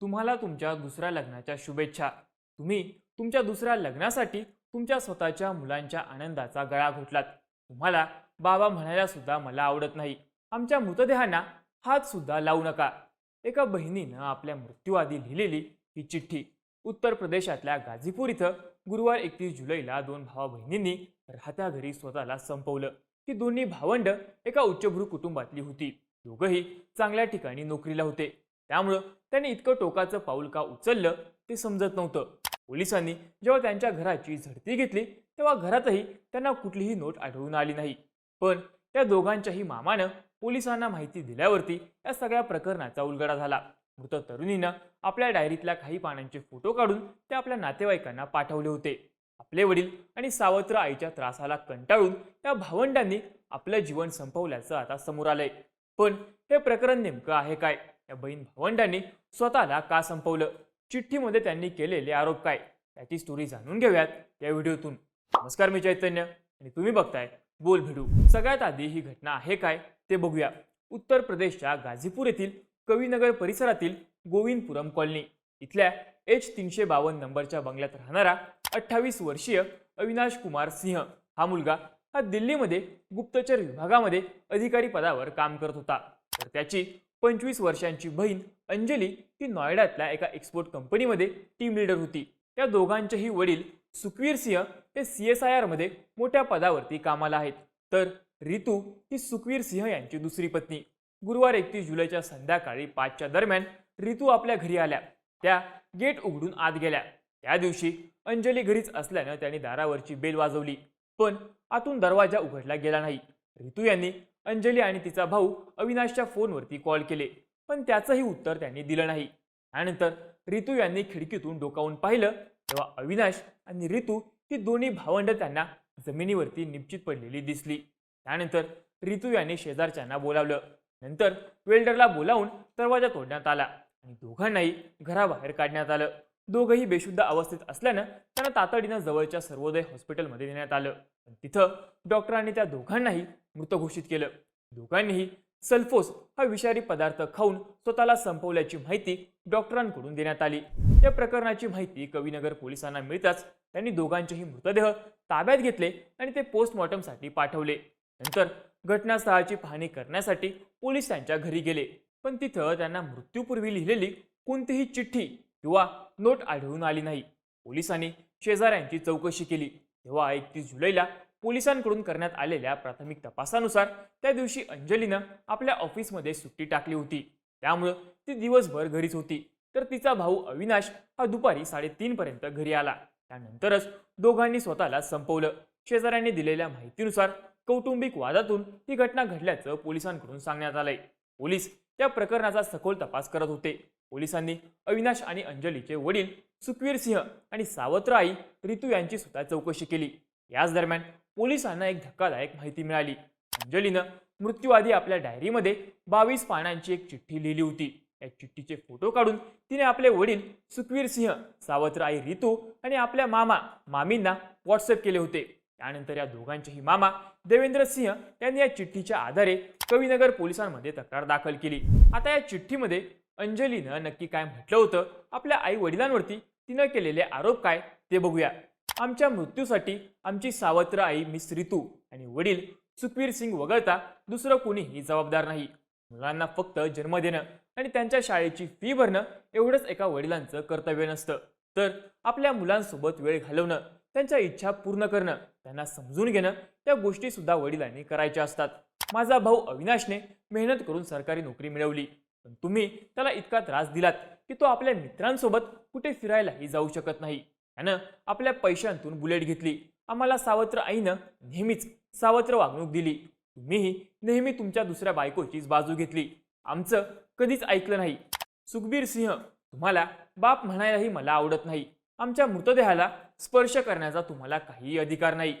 तुम्हाला तुमच्या दुसऱ्या लग्नाच्या शुभेच्छा. तुम्ही तुमच्या दुसऱ्या लग्नासाठी तुमच्या स्वतःच्या मुलांच्या आनंदाचा गळा घोटलात. तुम्हाला बाबा म्हणायला सुद्धा मला आवडत नाही. आमच्या मृतदेहांना हात सुद्धा लावू नका. एका बहिणीनं आपल्या मृत्यूआधी लिहिलेली ही चिठ्ठी उत्तर प्रदेशातल्या गाझीपूर इथं गुरुवार एकतीस जुलैला दोन भावा बहिणींनी राहत्या घरी स्वतःला संपवलं. ही दोन्ही भावंड एका उच्चभ्रू कुटुंबातली होती. दोघंही चांगल्या ठिकाणी नोकरीला होते. त्यामुळं त्यांनी इतकं टोकाचं पाऊल का उचललं ते समजत नव्हतं. पोलिसांनी जेव्हा त्यांच्या घराची झडती घेतली तेव्हा घरातही त्यांना कुठलीही नोट आढळून आली नाही. पण त्या दोघांच्याही मामानं पोलिसांना माहिती दिल्यावरती या सगळ्या प्रकरणाचा उलगडा झाला. मृत तरुणीनं आपल्या डायरीतल्या काही पानांचे फोटो काढून ते आपल्या नातेवाईकांना पाठवले होते. आपले वडील आणि सावत्र आईच्या त्रासाला कंटाळून त्या भावंडांनी आपलं जीवन संपवल्याचं आता समोर आलंय. पण हे प्रकरण नेमकं आहे काय? या बहीण भावंडांनी स्वतःला का संपवलं? चिठ्ठीमध्ये त्यांनी केलेले आरोप काय? त्याची स्टोरी जाणून घेऊयात या व्हिडिओतून. नमस्कार मी चैतन्य आणि तुम्ही बघताय बोल भिडू. सगळ्यात आधी ही घटना आहे काय ते बघूया. उत्तर प्रदेशच्या गाझीपूर येथील कवीनगर परिसरातील गोविंदपुरम कॉलनी. इथल्या एच तीनशे बावन्न नंबरच्या बंगल्यात राहणारा अठ्ठावीस वर्षीय अविनाश कुमार सिंह हा मुलगा हा दिल्लीमध्ये गुप्तचर विभागामध्ये अधिकारी पदावर काम करत होता. तर त्याची पंचवीस वर्षांची बहीण अंजली ही नॉयडातल्या एका एक्सपोर्ट कंपनीमध्ये टीम लीडर होती. त्या दोघांचेही वडील सुखवीर सिंह हे सी एस आय आरमध्ये मोठ्या पदावरती कामाला आहेत. तर रितू ही सुखवीर सिंह यांची दुसरी पत्नी. गुरुवार एकतीस जुलैच्या संध्याकाळी पाचच्या दरम्यान रितू आपल्या घरी आल्या. त्या गेट उघडून आत गेल्या. त्या दिवशी अंजली घरीच असल्यानं त्यांनी दारावरची बेल वाजवली. पण आतून दरवाजा उघडला गेला नाही. रितू यांनी अंजली आणि तिचा भाऊ अविनाशच्या फोनवरती कॉल केले पण त्याचंही उत्तर त्यांनी दिलं नाही. त्यानंतर रितू यांनी खिडकीतून डोकावून पाहिलं तेव्हा अविनाश आणि रितू ही दोन्ही भावंड त्यांना जमिनीवरती निश्चित पडलेली दिसली. त्यानंतर रितू यांनी शेजारच्यांना बोलावलं. नंतर वेल्डरला बोलावून दरवाजा तोडण्यात आला आणि दोघांनाही घराबाहेर काढण्यात आलं. दोघंही बेशुद्ध अवस्थेत असल्यानं त्यांना तातडीनं जवळच्या सर्वोदय हॉस्पिटलमध्ये नेण्यात आलं. पण तिथं डॉक्टरांनी त्या दोघांनाही मृत घोषित केलं. दोघांनीही सल्फोस हा विषारी पदार्थ खाऊन स्वतःला संपवल्याची माहिती डॉक्टरांकडून देण्यात आली. या प्रकरणाची माहिती कवीनगर पोलिसांना मिळताच त्यांनी दोघांचेही मृतदेह ताब्यात घेतले आणि ते पोस्टमॉर्टमसाठी पाठवले. नंतर घटनास्थळाची पाहणी करण्यासाठी पोलीस त्यांच्या घरी गेले. पण तिथं त्यांना मृत्यूपूर्वी लिहिलेली कोणतीही चिठ्ठी किंवा नोट आढळून आली नाही. पोलिसांनी शेजाऱ्यांची चौकशी केली. तेव्हा एकतीस जुलैला पोलिसांकडून करण्यात आलेल्या प्राथमिक तपासानुसार त्या दिवशी अंजलीनं आपल्या ऑफिसमध्ये सुट्टी टाकली होती. त्यामुळं ती दिवसभर घरीच होती. तर तिचा भाऊ अविनाश हा दुपारी साडेतीनपर्यंत घरी आला. त्यानंतरच दोघांनी स्वतःला संपवलं. शेजाऱ्यांनी दिलेल्या माहितीनुसार कौटुंबिक वादातून ही घटना घडल्याचं पोलिसांकडून सांगण्यात आलंय. पोलीस त्या प्रकरणाचा सखोल तपास करत होते. पोलिसांनी अविनाश आणि अंजलीचे वडील सुखवीर सिंह आणि सावत्र आई रितू यांची सुद्धा चौकशी केली. याच दरम्यान पोलिसांना एक धक्कादायक माहिती मिळाली. अंजलीनं मृत्यूआधी आपल्या डायरीमध्ये बावीस पानांची एक चिठ्ठी लिहिली होती. या चिठ्ठीचे फोटो काढून तिने आपले वडील सुखवीर सिंह सावत्र आई रितू आणि आपल्या मामा मामींना व्हॉट्सअप केले होते. त्यानंतर या दोघांचेही मामा देवेंद्र सिंह यांनी या चिठ्ठीच्या आधारे कवीनगर पोलिसांमध्ये तक्रार दाखल केली. आता या चिठ्ठीमध्ये अंजलीनं नक्की काय म्हटलं होतं आपल्या आई वडिलांवरती तिनं केलेले आरोप काय ते बघूया. आमच्या मृत्यूसाठी आमची सावत्र आई मिस रितू आणि वडील सुखवीर सिंग वगळता दुसरं कोणीही जबाबदार नाही. मुलांना फक्त जन्म देणं आणि त्यांच्या शाळेची फी भरणं एवढंच एका वडिलांचं कर्तव्य नसतं. तर आपल्या मुलांसोबत वेळ घालवणं त्यांच्या इच्छा पूर्ण करणं त्यांना समजून घेणं त्या गोष्टी सुद्धा वडिलांनी करायच्या असतात. माझा भाऊ अविनाशने मेहनत करून सरकारी नोकरी मिळवली. पण तुम्ही त्याला इतका त्रास दिलात की तो आपल्या मित्रांसोबत कुठे फिरायलाही जाऊ शकत नाही. त्यानं आपल्या पैशांतून बुलेट घेतली. आम्हाला सावत्र आईनं नेहमीच सावत्र वागणूक दिली. तुम्हीही नेहमी तुमच्या दुसऱ्या बायकोचीच बाजू घेतली. आमचं कधीच ऐकलं नाही. सुखबीर सिंह तुम्हाला बाप म्हणायलाही मला आवडत नाही. आमच्या मृतदेहाला स्पर्श करण्याचा तुम्हाला काहीही अधिकार नाही.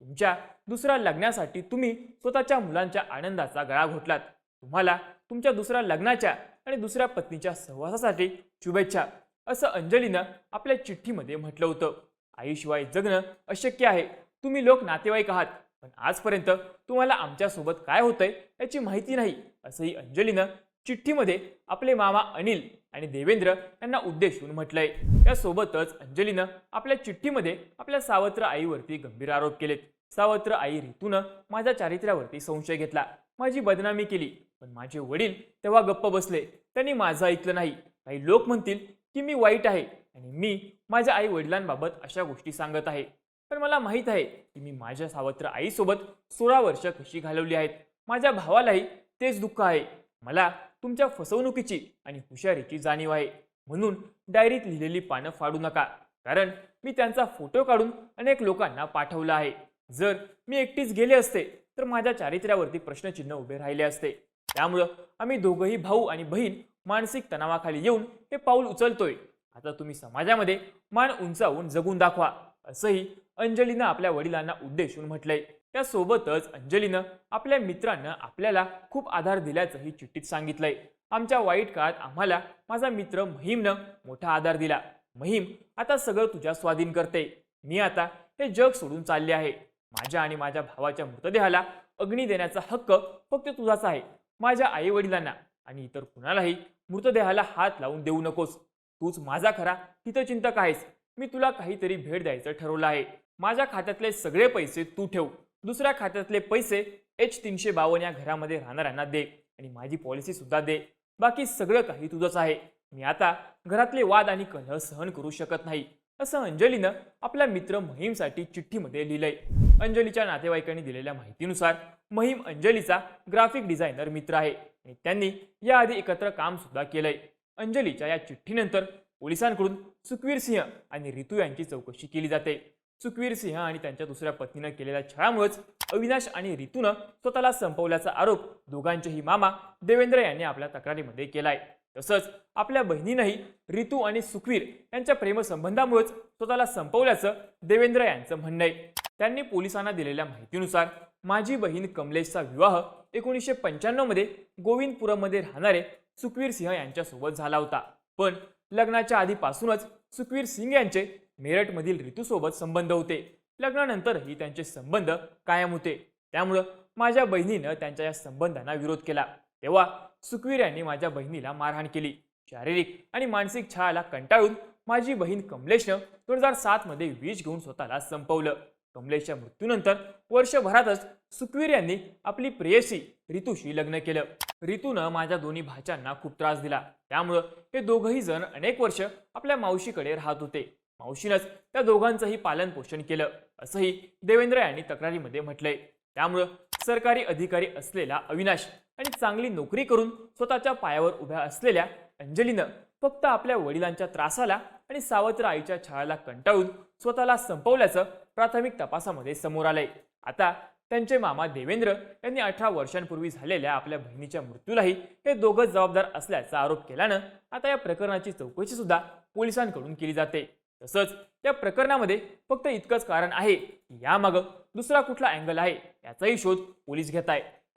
तुमच्या दुसऱ्या लग्नासाठी तुम्ही स्वतःच्या मुलांच्या आनंदाचा गळा घोटलात. तुम्हाला तुमच्या दुसऱ्या लग्नाच्या आणि दुसऱ्या पत्नीच्या सहवासासाठी शुभेच्छा. असं अंजलीनं आपल्या चिठ्ठीमध्ये म्हटलं होतं. आईशिवाय जगणं अशक्य आहे. तुम्ही लोक नातेवाईक आहात पण आजपर्यंत तुम्हाला आमच्यासोबत काय होतंय याची माहिती नाही असंही अंजलीनं चिठ्ठीमध्ये आपले मामा अनिल आणि देवेंद्र यांना उद्देशून म्हटलंय. यासोबतच अंजलीनं आपल्या चिठ्ठीमध्ये आपल्या सावत्र आईवरती गंभीर आरोप केलेत. सावत्र आई रितूनं माझ्या चारित्र्यावरती संशय घेतला. माझी बदनामी केली पण माझे वडील तेव्हा गप्प बसले. त्यांनी माझं ऐकलं नाही. काही लोक म्हणतील की मी वाईट आहे आणि मी माझ्या आई वडिलांबाबत अशा गोष्टी सांगत आहे. पण मला माहीत आहे की मी माझ्या सावत्र आईसोबत सोळा वर्ष कशी घालवली आहेत? माझ्या भावालाही तेच दुःख आहे. मला तुमच्या फसवणुकीची आणि हुशारीची जाणीव आहे. म्हणून डायरीत लिहिलेली पानं फाडू नका. कारण मी त्यांचा फोटो काढून अनेक लोकांना पाठवला आहे. जर मी एकटीच गेले असते तर माझ्या चारित्र्यावरती प्रश्नचिन्ह उभे राहिले असते. त्यामुळं आम्ही दोघंही भाऊ आणि बहीण मानसिक तणावाखाली येऊन हे पाऊल उचलतोय. आता तुम्ही समाजामध्ये मान उंचावून जगून दाखवा असंही अंजलीनं आपल्या वडिलांना उद्देशून म्हटलंय. त्यासोबतच अंजलीनं आपल्या मित्रांना आपल्याला खूप आधार दिल्याचंही चिठ्ठीत सांगितलंय. आमच्या वाईट काळात आम्हाला माझा मित्र महिमनं मोठा आधार दिला. महिम आता सगळं तुझ्या स्वाधीन करते. मी आता हे जग सोडून चालले आहे. माझ्या आणि माझ्या भावाच्या मृतदेहाला अग्नी देण्याचा हक्क फक्त तुझाच आहे. माझ्या आई वडिलांना आणि इतर कुणालाही मृतदेहाला हात लावून देऊ नकोस. तूच माझा खरा हितचिंतक आहेस. मी तुला काहीतरी भेट द्यायचं ठरवलं आहे. माझ्या खात्यातले सगळे पैसे तू ठेव. दुसऱ्या खात्यातले पैसे एच तीनशे बावन्न या घरामध्ये राहणाऱ्यांना दे आणि माझी पॉलिसी सुद्धा दे. बाकी सगळं काही तुझंच आहे. मी आता घरातले वाद आणि कलह सहन करू शकत नाही. असं अंजलीनं आपल्या मित्र महिमसाठी चिठ्ठीमध्ये लिहिलंय. अंजलीच्या नातेवाईकांनी दिलेल्या माहितीनुसार महिम अंजलीचा ग्राफिक डिझायनर मित्र आहे. आणि त्यांनी याआधी एकत्र काम सुद्धा केलंय. अंजलीच्या या चिठ्ठीनंतर पोलिसांकडून सुखवीर सिंह आणि रितू यांची चौकशी केली जाते. सुखवीर सिंह आणि त्यांच्या दुसऱ्या पत्नीनं केलेल्या छळामुळेच अविनाश आणि रितूनं स्वतःला संपवल्याचा आरोप दोघांचेही मामा देवेंद्र यांनी आपल्या तक्रारीमध्ये केलाय. तसंच आपल्या बहिणीनंही रितू आणि सुखवीर यांच्या प्रेमसंबंधामुळेच स्वतःला संपवल्याचं देवेंद्र यांचं म्हणणं आहे त्यांनी पोलिसांना दिलेल्या माहितीनुसार माझी बहीण कमलेशचा विवाह एकोणीसशे पंच्याण्णवमध्ये गोविंदपुरममध्ये राहणारे सुखवीर सिंह यांच्यासोबत झाला होता. पण लग्नाच्या आधीपासूनच सुखवीर सिंग यांचे मेरठमधील ऋतूसोबत संबंध होते. लग्नानंतरही त्यांचे संबंध कायम होते. त्यामुळं माझ्या बहिणीनं त्यांच्या या संबंधांना विरोध केला. तेव्हा सुखवीर यांनी माझ्या बहिणीला मारहाण केली. शारीरिक आणि मानसिक छळाला कंटाळून माझी बहीण कमलेशनं दोन हजार सातमध्ये विष घेऊन स्वतःला संपवलं. कमलेशच्या मृत्यूनंतर वर्षभरातच सुखवीर यांनी आपली प्रेयसी रितूशी लग्न केलं. रितूनं माझ्या दोन्ही भाच्यांना खूप त्रास दिला. त्यामुळं हे दोघंही जण अनेक वर्ष आपल्या मावशीकडे राहत होते. मावशीनंच त्या दोघांचंही पालन पोषण केलं असंही देवेंद्र यांनी तक्रारीमध्ये म्हटलंय. त्यामुळं सरकारी अधिकारी असलेला अविनाश आणि चांगली नोकरी करून स्वतःच्या पायावर उभ्या असलेल्या अंजलीनं फक्त आपल्या वडिलांच्या त्रासाला आणि सावत्र आईच्या छळाला कंटाळून स्वतःला संपवल्याचं प्राथमिक तपासामध्ये समोर आलंय. आता त्यांचे मामा देवेंद्र यांनी अठरा वर्षांपूर्वी झालेल्या आपल्या बहिणीच्या मृत्यूलाही हे दोघं जबाबदार असल्याचा आरोप केल्यानं आता या प्रकरणाची चौकशी सुद्धा पोलिसांकडून केली जाते. तसंच या प्रकरणामध्ये फक्त इतकंच कारण आहे की यामागं दुसरा कुठला अँगल आहे याचाही शोध पोलीस घेत आहे